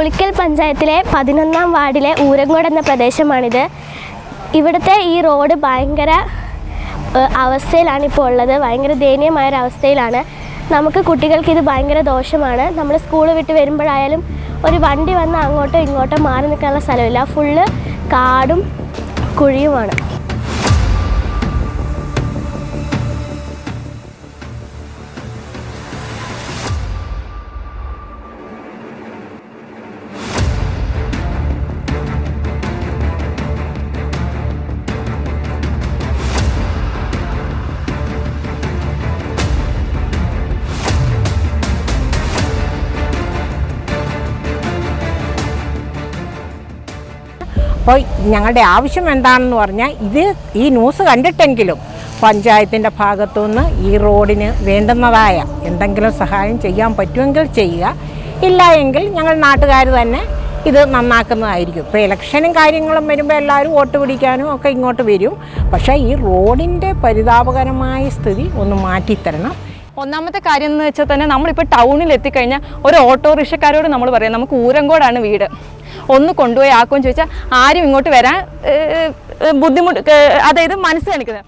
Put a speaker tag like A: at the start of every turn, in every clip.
A: പുളിക്കൽ പഞ്ചായത്തിലെ പതിനൊന്നാം വാർഡിലെ ഊരങ്ങോട് എന്ന പ്രദേശമാണിത്. ഇവിടുത്തെ ഈ റോഡ് ഭയങ്കര അവസ്ഥയിലാണ് ഇപ്പോൾ ഉള്ളത്. ഭയങ്കര ദയനീയമായ അവസ്ഥയിലാണ് നമുക്ക് കുട്ടികൾക്ക് ഇത് ഭയങ്കര ദോഷമാണ്. നമ്മൾ സ്കൂൾ വിട്ട് വരുമ്പോഴായാലും ഒരു വണ്ടി വന്ന് അങ്ങോട്ടോ ഇങ്ങോട്ടോ മാറി നിൽക്കാനുള്ള സ്ഥലമില്ല. ഫുള്ള് കാടും കുഴിയുമാണ്.
B: അപ്പോൾ ഞങ്ങളുടെ ആവശ്യം എന്താണെന്ന് പറഞ്ഞാൽ ഇത് ഈ ന്യൂസ് കണ്ടിട്ടെങ്കിലും പഞ്ചായത്തിന്റെ ഭാഗത്തുനിന്ന് ഈ റോഡിന് വേണ്ടുന്നതായ എന്തെങ്കിലും സഹായം ചെയ്യാൻ പറ്റുമെങ്കിൽ ചെയ്യുക. ഇല്ല എങ്കിൽ ഞങ്ങൾ നാട്ടുകാർ തന്നെ ഇത് നന്നാക്കുന്നതായിരിക്കും. ഇപ്പോൾ ഇലക്ഷനും കാര്യങ്ങളും വരുമ്പോൾ എല്ലാവരും വോട്ട് പിടിക്കാനും ഒക്കെ ഇങ്ങോട്ട് വരും. പക്ഷേ ഈ റോഡിന്റെ പരിതാപകരമായ സ്ഥിതി ഒന്ന് മാറ്റിത്തരണം.
C: ഒന്നാമത്തെ കാര്യം എന്ന് വെച്ചാൽ തന്നെ നമ്മളിപ്പോൾ ടൗണിൽ എത്തിക്കഴിഞ്ഞാൽ ഒരു ഓട്ടോറിക്ഷക്കാരോട് നമ്മൾ പറയാം നമുക്ക് ഊരങ്കോടാണ് വീട്. ഒന്ന് കൊണ്ടുപോയി ആക്കുമെന്ന് ചോദിച്ചാൽ ആരും ഇങ്ങോട്ട് വരാൻ ബുദ്ധിമുട്ട് അതായത് മനസ്സ് കാണിക്കുന്നത്.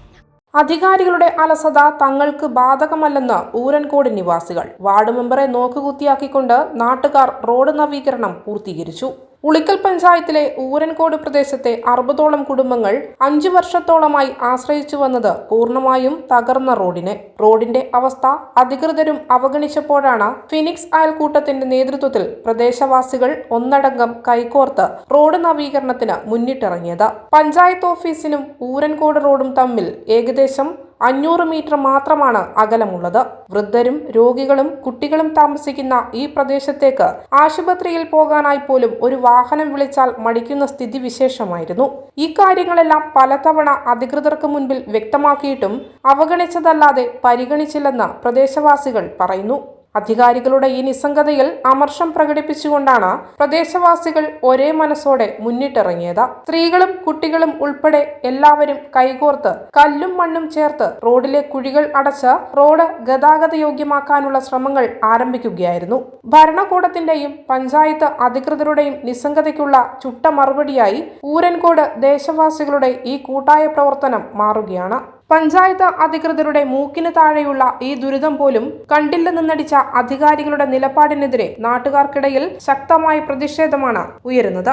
D: അധികാരികളുടെ അലസത തങ്ങൾക്ക് ബാധകമല്ലെന്ന് ഊരൻകോട് നിവാസികൾ. വാർഡ് മെമ്പറെ നോക്കുകുത്തിയാക്കിക്കൊണ്ട് നാട്ടുകാർ റോഡ് നവീകരണം പൂർത്തീകരിച്ചു. ഉളിക്കൽ പഞ്ചായത്തിലെ ഊരൻകോട് പ്രദേശത്തെ അറുപതോളം കുടുംബങ്ങൾ അഞ്ചു വർഷത്തോളമായി ആശ്രയിച്ചു വന്നത് പൂർണമായും തകർന്ന റോഡിനെ. റോഡിന്റെ അവസ്ഥ അധികൃതരും അവഗണിച്ചപ്പോഴാണ് ഫിനിക്സ് അയൽക്കൂട്ടത്തിന്റെ നേതൃത്വത്തിൽ പ്രദേശവാസികൾ ഒന്നടങ്കം കൈകോർത്ത് റോഡ് നവീകരണത്തിന് മുന്നിട്ടിറങ്ങിയത്. പഞ്ചായത്ത് ഓഫീസിനും ഊരൻകോട് റോഡും തമ്മിൽ ഏകദേശം അഞ്ഞൂറ് മീറ്റർ മാത്രമാണ് അകലമുള്ളത്. വൃദ്ധരും രോഗികളും കുട്ടികളും താമസിക്കുന്ന ഈ പ്രദേശത്തേക്ക് ആശുപത്രിയിൽ പോകാനായി പോലും ഒരു വാഹനം വിളിച്ചാൽ മടിക്കുന്ന സ്ഥിതി വിശേഷമായിരുന്നു. ഈ കാര്യങ്ങളെല്ലാം പലതവണ അധികൃതർക്ക് മുൻപിൽ വ്യക്തമാക്കിയിട്ടും അവഗണിച്ചതല്ലാതെ പരിഗണിച്ചില്ലെന്ന് പ്രദേശവാസികൾ പറയുന്നു. അധികാരികളുടെ ഈ നിസ്സംഗതയിൽ അമർഷം പ്രകടിപ്പിച്ചുകൊണ്ടാണ് പ്രദേശവാസികൾ ഒരേ മനസ്സോടെ മുന്നിട്ടിറങ്ങിയത്. സ്ത്രീകളും കുട്ടികളും ഉൾപ്പെടെ എല്ലാവരും കൈകോർത്ത് കല്ലും മണ്ണും ചേർത്ത് റോഡിലെ കുഴികൾ അടച്ച് റോഡ് ഗതാഗത യോഗ്യമാക്കാനുള്ള ശ്രമങ്ങൾ ആരംഭിക്കുകയായിരുന്നു. ഭരണകൂടത്തിന്റെയും പഞ്ചായത്ത് അധികൃതരുടെയും നിസ്സംഗതയ്ക്കുള്ള ചുട്ട മറുപടിയായി ഊരൻകോട് ദേശവാസികളുടെ ഈ കൂട്ടായ പ്രവർത്തനം മാറുകയാണ്. പഞ്ചായത്ത് അധികൃതരുടെ മൂക്കിന് താഴെയുള്ള ഈ ദുരിതം പോലും കണ്ടില്ല നടിച്ച അധികാരികളുടെ നിലപാടിനെതിരെ നാട്ടുകാർക്കിടയിൽ ശക്തമായ പ്രതിഷേധമാണ് ഉയരുന്നത്.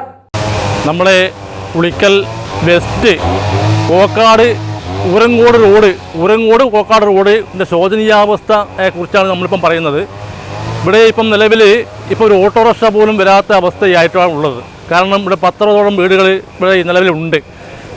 E: നമ്മളെ ഉളിക്കൽ വെസ്റ്റ് കോക്കാട് ഉറങ്ങോട് റോഡ് ഉറങ്ങോട് കോക്കാട് റോഡിന്റെ ശോചനീയാവസ്ഥയെ കുറിച്ചാണ് നമ്മളിപ്പം പറയുന്നത്. ഇവിടെ ഇപ്പം നിലവിൽ ഇപ്പോൾ ഒരു ഓട്ടോറിക്ഷ പോലും വരാത്ത അവസ്ഥയായിട്ടാണ് ഉള്ളത്. കാരണം ഇവിടെ പത്തറോളം വീടുകൾ ഇവിടെ നിലവിലുണ്ട്.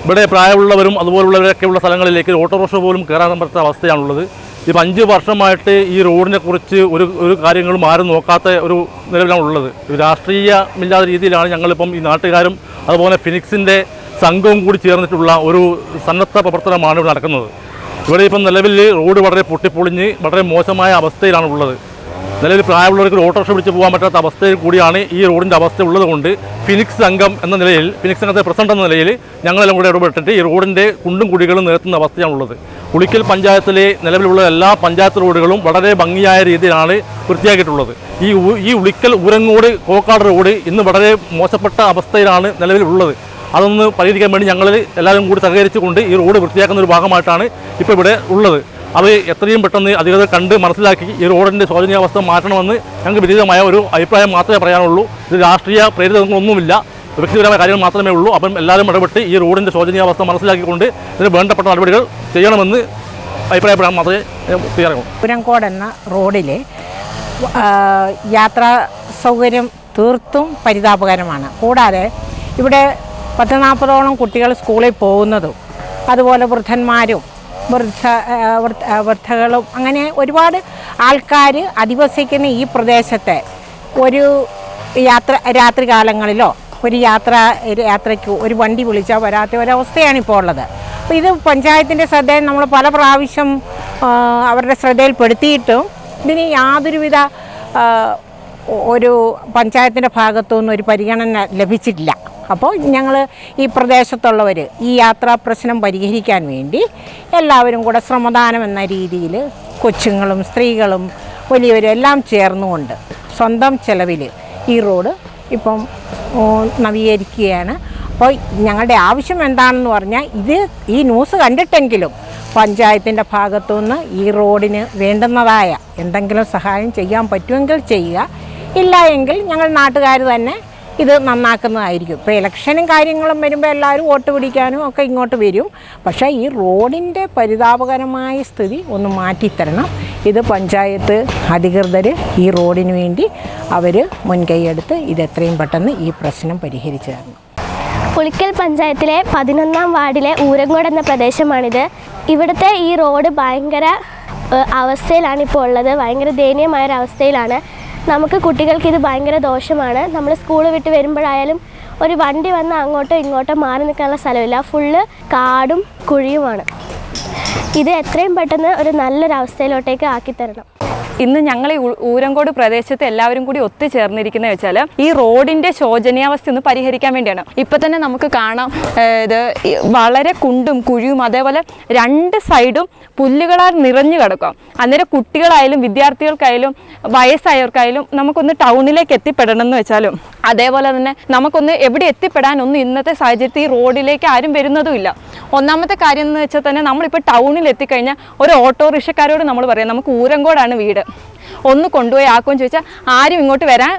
E: ഇവിടെ പ്രായമുള്ളവരും അതുപോലുള്ളവരൊക്കെയുള്ള സ്ഥലങ്ങളിലേക്ക് ഓട്ടോറിക്ഷ പോലും കയറാൻ പറ്റാത്ത അവസ്ഥയാണുള്ളത്. ഇപ്പം അഞ്ച് വർഷമായിട്ട് ഈ റോഡിനെ കുറിച്ച് ഒരു ഒരു കാര്യങ്ങളും ആരും നോക്കാത്ത ഒരു നിലവിലാണ് ഉള്ളത്. രാഷ്ട്രീയമില്ലാത്ത രീതിയിലാണ് ഞങ്ങളിപ്പം ഈ നാട്ടുകാരും അതുപോലെ ഫിനിക്സിന്റെ സംഘവും കൂടി ചേർന്നിട്ടുള്ള ഒരു സന്നദ്ധ പ്രവർത്തനമാണ് ഇവിടെ നടക്കുന്നത്. ഇവിടെ ഇപ്പം നിലവിൽ റോഡ് വളരെ പൊട്ടിപ്പൊളിഞ്ഞ് വളരെ മോശമായ അവസ്ഥയിലാണ് ഉള്ളത് നിലവിൽ പ്രായമുള്ളവർക്ക് ഓട്ടോറിക്ഷ പിടിച്ച് പോകാൻ പറ്റാത്ത അവസ്ഥയിൽ കൂടിയാണ് ഈ റോഡിന്റെ അവസ്ഥ ഉള്ളതുകൊണ്ട് ഫിനിക്സ് സംഘം എന്ന നിലയിൽ ഫിനിക്സ് സംഘത്തെ പ്രസിഡന്റ് എന്ന നിലയിൽ ഞങ്ങളെല്ലാം കൂടെ ഇടപെട്ടിട്ട് ഈ റോഡിന്റെ കുണ്ടും കുടികളും നിരത്തുന്ന അവസ്ഥയാണുള്ളത്. ഉളിക്കൽ പഞ്ചായത്തിലെ നിലവിലുള്ള എല്ലാ പഞ്ചായത്ത് റോഡുകളും വളരെ ഭംഗിയായ രീതിയിലാണ് വൃത്തിയാക്കിയിട്ടുള്ളത്. ഈ ഈ ഉളിക്കൽ ഊരങ്ങോട് കോക്കാട് റോഡ് ഇന്ന് വളരെ മോശപ്പെട്ട അവസ്ഥയിലാണ് നിലവിലുള്ളത് അതൊന്ന് പരിഹരിക്കാൻ വേണ്ടി ഞങ്ങൾ എല്ലാവരും കൂടി സഹകരിച്ചുകൊണ്ട് ഈ റോഡ് വൃത്തിയാക്കുന്ന ഒരു ഭാഗമായിട്ടാണ് ഇപ്പോൾ ഇവിടെ ഉള്ളത്. അത് എത്രയും പെട്ടെന്ന് അധികൃതർ കണ്ട് മനസ്സിലാക്കി ഈ റോഡിന്റെ ശോചനീയാവസ്ഥ മാറ്റണമെന്ന് ഞങ്ങൾക്ക് വിരുദ്ധമായ ഒരു അഭിപ്രായം മാത്രമേ പറയാനുള്ളൂ. ഇത് രാഷ്ട്രീയ പ്രേരിതങ്ങളൊന്നുമില്ല. വ്യക്തിപരമായ കാര്യങ്ങൾ മാത്രമേ ഉള്ളൂ. അപ്പം എല്ലാവരും ഇടപെട്ട് ഈ റോഡിന്റെ ശോചനീയാവസ്ഥ മനസ്സിലാക്കിക്കൊണ്ട് ഇതിന് വേണ്ടപ്പെട്ട നടപടികൾ ചെയ്യണമെന്ന് അഭിപ്രായപ്പെടാൻ മാത്രമേ ചെയ്യാറുള്ളൂ
B: പുരങ്കോട് എന്ന റോഡിലെ യാത്രാ സൗകര്യം തീർത്തും പരിതാപകരമാണ്. കൂടാതെ ഇവിടെ പത്ത് നാൽപ്പതോളം കുട്ടികൾ സ്കൂളിൽ പോകുന്നതും അതുപോലെ വൃദ്ധന്മാരും വൃദ്ധ വൃദ്ധകളും അങ്ങനെ ഒരുപാട് ആൾക്കാർ അധിവസിക്കുന്ന ഈ പ്രദേശത്തെ ഒരു യാത്ര രാത്രി കാലങ്ങളിലോ ഒരു യാത്ര യാത്രയ്ക്ക് ഒരു വണ്ടി വിളിച്ചാൽ വരാത്ത ഒരവസ്ഥയാണ് ഇപ്പോൾ ഉള്ളത്. അപ്പോൾ ഇത് പഞ്ചായത്തിന്റെ ശ്രദ്ധയിൽ നമ്മൾ പല പ്രാവശ്യം അവരുടെ ശ്രദ്ധയിൽപ്പെടുത്തിയിട്ടും ഇതിന് യാതൊരുവിധ ഒരു പഞ്ചായത്തിന്റെ ഭാഗത്തുനിന്ന് ഒരു പരിഗണന ലഭിച്ചിട്ടില്ല. അപ്പോൾ ഞങ്ങൾ ഈ പ്രദേശത്തുള്ളവർ ഈ യാത്രാ പ്രശ്നം പരിഹരിക്കാൻ വേണ്ടി എല്ലാവരും കൂടെ ശ്രമദാനം എന്ന രീതിയിൽ കൊച്ചുങ്ങളും സ്ത്രീകളും വലിയവരും എല്ലാം ചേർന്നുകൊണ്ട് സ്വന്തം ചെലവിൽ ഈ റോഡ് ഇപ്പം നവീകരിക്കുകയാണ്. അപ്പോൾ ഞങ്ങളുടെ ആവശ്യം എന്താണെന്ന് പറഞ്ഞാൽ ഇത് ഈ ന്യൂസ് കണ്ടിട്ടെങ്കിലും പഞ്ചായത്തിന്റെ ഭാഗത്തുനിന്ന് ഈ റോഡിന് വേണ്ടുന്നതായ എന്തെങ്കിലും സഹായം ചെയ്യാൻ പറ്റുമെങ്കിൽ ചെയ്യുക. ഇല്ല എങ്കിൽ ഞങ്ങൾ നാട്ടുകാർ തന്നെ ഇത് നന്നാക്കുന്നതായിരിക്കും. ഇപ്പോൾ ഇലക്ഷനും കാര്യങ്ങളും വരുമ്പോൾ എല്ലാവരും വോട്ട് പിടിക്കാനും ഒക്കെ ഇങ്ങോട്ട് വരും. പക്ഷേ ഈ റോഡിന്റെ പരിതാപകരമായ സ്ഥിതി ഒന്ന് മാറ്റിത്തരണം. ഇത് പഞ്ചായത്ത് അധികൃതർ ഈ റോഡിന് വേണ്ടി അവർ മുൻകൈയെടുത്ത് ഇത് എത്രയും പെട്ടെന്ന് ഈ പ്രശ്നം പരിഹരിച്ചു തരണം.
A: പുളിക്കൽ പഞ്ചായത്തിലെ പതിനൊന്നാം വാർഡിലെ ഊരങ്ങോട് എന്ന പ്രദേശമാണിത്. ഇവിടുത്തെ ഈ റോഡ് ഭയങ്കര അവസ്ഥയിലാണ് ഇപ്പോൾ ഉള്ളത്. ഭയങ്കര ദയനീയമായൊരവസ്ഥയിലാണ്. നമുക്ക് കുട്ടികൾക്ക് ഇത് ഭയങ്കര ദോഷമാണ്. നമ്മൾ സ്കൂൾ വിട്ട് വരുമ്പോഴായാലും ഒരു വണ്ടി വന്ന് അങ്ങോട്ടോ ഇങ്ങോട്ടോ മാറി നിൽക്കാനുള്ള സ്ഥലമില്ല. ഫുള്ള് കാടും കുഴിയുമാണ്. ഇത് എത്രയും പെട്ടെന്ന് ഒരു നല്ലൊരു അവസ്ഥയിലോട്ടേക്ക് ആക്കിത്തരണം.
C: ഇന്ന് ഞങ്ങൾ ഈ ഊരങ്കോട് പ്രദേശത്ത് എല്ലാവരും കൂടി ഒത്തുചേർന്നിരിക്കുന്നത് വെച്ചാൽ ഈ റോഡിന്റെ ശോചനീയാവസ്ഥ ഒന്ന് പരിഹരിക്കാൻ വേണ്ടിയാണ്. ഇപ്പൊ തന്നെ നമുക്ക് കാണാം ഇത് വളരെ കുണ്ടും കുഴിയും അതേപോലെ രണ്ട് സൈഡും പുല്ലുകളാൽ നിറഞ്ഞു കിടക്കാം. അന്നേരം കുട്ടികളായാലും വിദ്യാർത്ഥികൾക്കായാലും വയസ്സായവർക്കായാലും നമുക്കൊന്ന് ടൗണിലേക്ക് എത്തിപ്പെടണം എന്ന് വെച്ചാലും. അതേപോലെ തന്നെ നമുക്കൊന്ന് എവിടെ എത്തിപ്പെടാനൊന്നും ഇന്നത്തെ സാഹചര്യത്തിൽ ഈ റോഡിലേക്ക് ആരും വരുന്നതുമില്ല ഒന്നാമത്തെ കാര്യം എന്ന് വെച്ചാൽ തന്നെ നമ്മളിപ്പോൾ ടൗണിൽ എത്തിക്കഴിഞ്ഞാൽ ഒരു ഓട്ടോറിക്ഷക്കാരോട് നമ്മൾ പറയാം നമുക്ക് ഊരങ്കോടാണ് വീട്. ഒന്ന് കൊണ്ടുപോയി ആക്കുമെന്ന് ചോദിച്ചാൽ ആരും ഇങ്ങോട്ട് വരാൻ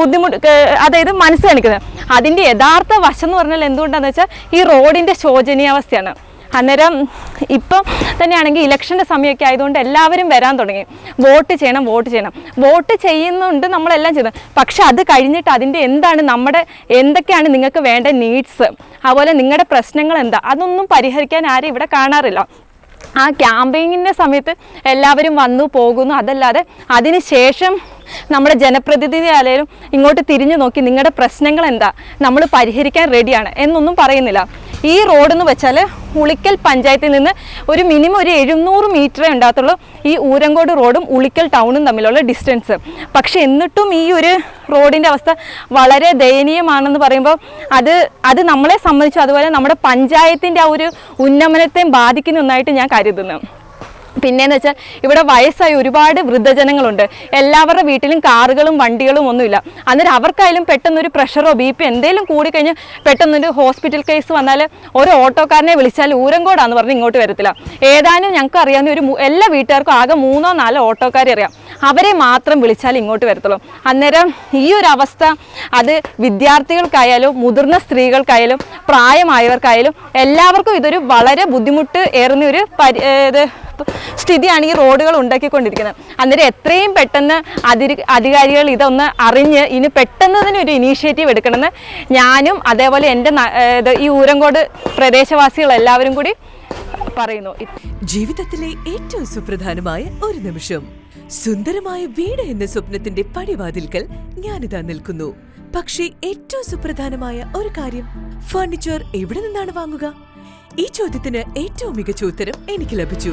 C: ബുദ്ധിമുട്ട് അതായത് മനസ്സ് കാണിക്കുന്നത്. അതിന്റെ യഥാർത്ഥ വശം എന്ന് പറഞ്ഞാൽ എന്തുകൊണ്ടാണെന്ന് വെച്ചാൽ ഈ റോഡിന്റെ ശോചനീയാവസ്ഥയാണ്. അന്നേരം ഇപ്പം തന്നെയാണെങ്കിൽ ഇലക്ഷന്റെ സമയമൊക്കെ ആയതുകൊണ്ട് എല്ലാവരും വരാൻ തുടങ്ങി. വോട്ട് ചെയ്യണം വോട്ട് ചെയ്യണം. വോട്ട് ചെയ്യുന്നുണ്ട് നമ്മളെല്ലാം ചെയ്യുന്നത് പക്ഷെ അത് കഴിഞ്ഞിട്ട് അതിന്റെ എന്താണ് നമ്മുടെ എന്തൊക്കെയാണ് നിങ്ങൾക്ക് വേണ്ട നീഡ്സ് അതുപോലെ നിങ്ങളുടെ പ്രശ്നങ്ങൾ എന്താ? അതൊന്നും പരിഹരിക്കാൻ ആരും ഇവിടെ കാണാറില്ല. ആ ക്യാമ്പയിങ്ങിന്റെ സമയത്ത് എല്ലാവരും വന്നു പോകുന്നു. അതല്ലാതെ അതിന് ശേഷം നമ്മുടെ ജനപ്രതിനിധി ആയാലും ഇങ്ങോട്ട് തിരിഞ്ഞു നോക്കി നിങ്ങളുടെ പ്രശ്നങ്ങൾ എന്താ? നമ്മൾ പരിഹരിക്കാൻ റെഡിയാണ് എന്നൊന്നും പറയുന്നില്ല. ഈ റോഡ് എന്ന് വെച്ചാൽ ഉളിക്കൽ പഞ്ചായത്തിൽ നിന്ന് ഒരു മിനിമം ഒരു എഴുന്നൂറ് മീറ്ററേ ഉണ്ടാകത്തുള്ളൂ ഈ ഊരങ്കോട് റോഡും ഉളിക്കൽ ടൗണും തമ്മിലുള്ള ഡിസ്റ്റൻസ് പക്ഷെ എന്നിട്ടും ഈ ഒരു റോഡിന്റെ അവസ്ഥ വളരെ ദയനീയമാണെന്ന് പറയുമ്പോൾ അത് അത് നമ്മളെ സംബന്ധിച്ചു അതുപോലെ നമ്മുടെ പഞ്ചായത്തിന്റെ ആ ഒരു ഉന്നമനത്തെയും ബാധിക്കുന്ന ഒന്നായിട്ട് ഞാൻ കരുതുന്നു. പിന്നെന്ന് വെച്ചാൽ ഇവിടെ വയസ്സായ ഒരുപാട് വൃദ്ധജനങ്ങളുണ്ട്. എല്ലാവരുടെ വീട്ടിലും കാറുകളും വണ്ടികളും ഒന്നുമില്ല. അന്നേരം അവർക്കായാലും പെട്ടെന്നൊരു പ്രഷറോ ബി പി എന്തെങ്കിലും കൂടിക്കഴിഞ്ഞ് പെട്ടെന്നൊരു ഹോസ്പിറ്റൽ കേസ് വന്നാൽ ഒരു ഓട്ടോക്കാരനെ വിളിച്ചാൽ ഊരങ്കോടാന്ന് പറഞ്ഞ് ഇങ്ങോട്ട് വരത്തില്ല. ഏതാനും ഞങ്ങൾക്ക് അറിയാവുന്ന ഒരു എല്ലാ വീട്ടുകാർക്കും ആകെ മൂന്നോ നാലോ ഓട്ടോക്കാരെ അറിയാം. അവരെ മാത്രം വിളിച്ചാൽ ഇങ്ങോട്ട് വരത്തുള്ളൂ. അന്നേരം ഈ ഒരു അവസ്ഥ അത് വിദ്യാർത്ഥികൾക്കായാലും മുതിർന്ന സ്ത്രീകൾക്കായാലും പ്രായമായവർക്കായാലും എല്ലാവർക്കും ഇതൊരു വളരെ ബുദ്ധിമുട്ട് ഏറുന്ന ഒരു പരി സ്ഥിതിയാണ് ഈ റോഡുകൾ ഉണ്ടാക്കിക്കൊണ്ടിരിക്കുന്നത്. അന്നേരം എത്രയും പെട്ടെന്ന് അധിക അധികാരികൾ ഇതൊന്ന് അറിഞ്ഞ് ഇനി പെട്ടെന്ന് തന്നെ ഒരു ഇനീഷ്യേറ്റീവ് എടുക്കണമെന്ന് ഞാനും അതേപോലെ എന്റെ ഈ ഊരങ്കോട് പ്രദേശവാസികൾ എല്ലാവരും കൂടി പറയുന്നു.
F: ജീവിതത്തിലെ ഏറ്റവും സുപ്രധാനമായ ഒരു നിമിഷം. സുന്ദരമായ വീട് എന്ന സ്വപ്നത്തിന്റെ പടിവാതിൽക്കൽ ഞാനിതാ നിൽക്കുന്നു. പക്ഷേ ഏറ്റവും സുപ്രധാനമായ ഒരു കാര്യം ഫർണിച്ചർ എവിടെ നിന്നാണ് വാങ്ങുക? ഈ ചോദ്യത്തിന് ഏറ്റവും മികച്ച ഉത്തരം എനിക്ക് ലഭിച്ചു.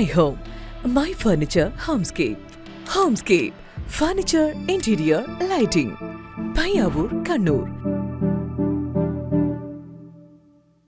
F: My home my furniture homescape homescape furniture interior lighting Payyavoor Kannur